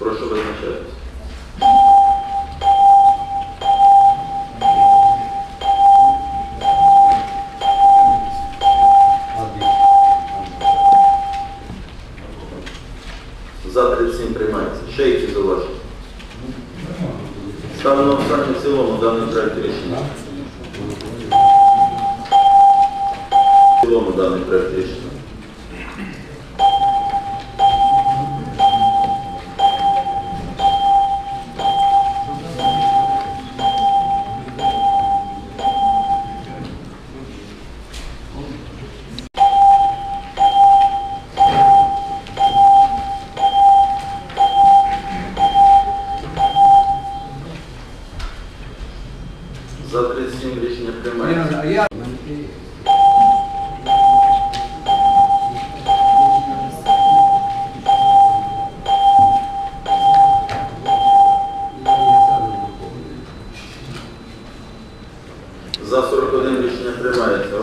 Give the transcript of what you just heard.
Прошу визначатись. За 37 приймається. Ще які зауваження? Ставлю на в цілому даний проект рішення. В цілому даний проект рішення. За 37 рішення приймається. За 41 рішення приймається.